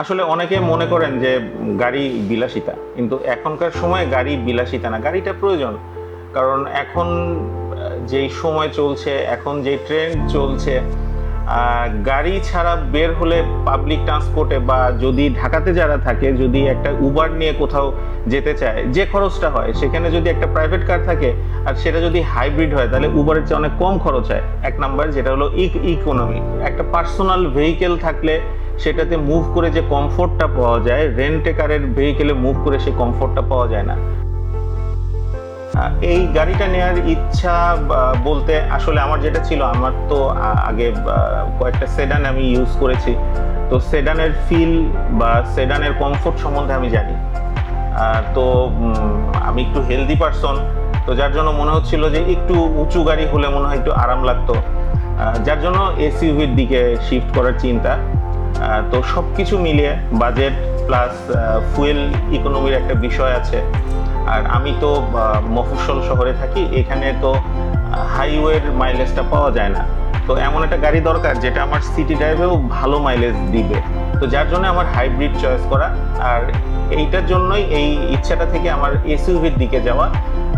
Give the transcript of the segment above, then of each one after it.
আসলে অনেকে মনে করেন যে গাড়ি বিলাসিতা, কিন্তু এখনকার সময় গাড়ি বিলাসিতা না। গাড়িটা প্রয়োজন, কারণ এখন যেই সময় চলছে, এখন যে ট্রেন্ড চলছে গাড়ি ছাড়া বের হলে পাবলিক ট্রান্সপোর্টে বা যদি ঢাকাতে যারা থাকে, যদি একটা উবার নিয়ে কোথাও যেতে চায়, যে খরচটা হয়, সেখানে যদি একটা প্রাইভেট কার থাকে, আর সেটা যদি হাইব্রিড হয়, তাহলে উবারের চেয়ে অনেক কম খরচ হয়। এক নাম্বার যেটা হলো ইক ইকোনমি একটা পার্সোনাল ভেহিকেল থাকলে সেটাতে মুভ করে যে কমফোর্টটা পাওয়া যায় রেন্টে কারের ভেহিকেলে মুভ করে সেই কমফোর্টটা পাওয়া যায় না। এই গাড়িটা নেওয়ার ইচ্ছা বলতে আসলে আমার যেটা ছিল, আমার তো আগে কয়েকটা সেডান আমি ইউজ করেছি। তো সেডানের ফিল বা সেডানের কমফোর্ট সম্বন্ধে আমি জানি। তো আমি একটু হেলদি পারসন তো যার জন্য মনে হচ্ছিল যে একটু উঁচু গাড়ি হলে মনে হয় একটু আরাম লাগতো। যার জন্য এসইউভির দিকে শিফট করার চিন্তা। তো সব কিছু মিলিয়ে বাজেট প্লাস ফুয়েল ইকোনমির একটা বিষয় আছে। আর আমি তো মফস্বল শহরে থাকি, এখানে তো হাইওয়ের মাইলেজটা পাওয়া যায় না। তো এমন একটা গাড়ি দরকার যেটা আমার সিটি ড্রাইভেও ভালো মাইলেজ দিবে। তো যার জন্য আমার হাইব্রিড চয়েস করা, আর এইটার জন্যই এই ইচ্ছাটা থেকে আমার এসইউভির দিকে যাওয়া।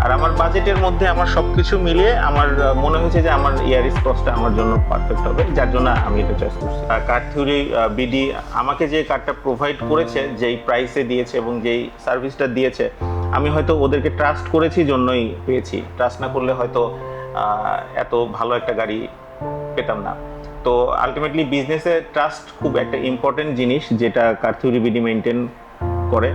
আর আমার বাজেটের মধ্যে আমার সবকিছু মিলিয়ে আমার মনে হয়েছে যে আমার ইয়ারিস ক্রসটা আমার জন্য পারফেক্ট হবে, যার জন্য আমি এটা চয়েস করছি। কার থিওরি বিডি আমাকে যে কার্ডটা প্রোভাইড করেছে, যেই প্রাইসে দিয়েছে এবং যেই সার্ভিসটা দিয়েছে, আমি হয়তো ওদেরকে ট্রাস্ট করেছি জন্যই পেয়েছি। ট্রাস্ট না করলে হয়তো এত ভালো একটা গাড়ি পেতাম না। তো আলটিমেটলি বিজনেসে ট্রাস্ট খুব একটা ইম্পর্টেন্ট জিনিস, যেটা কার্থিউরি বিডি মেনটেন করে।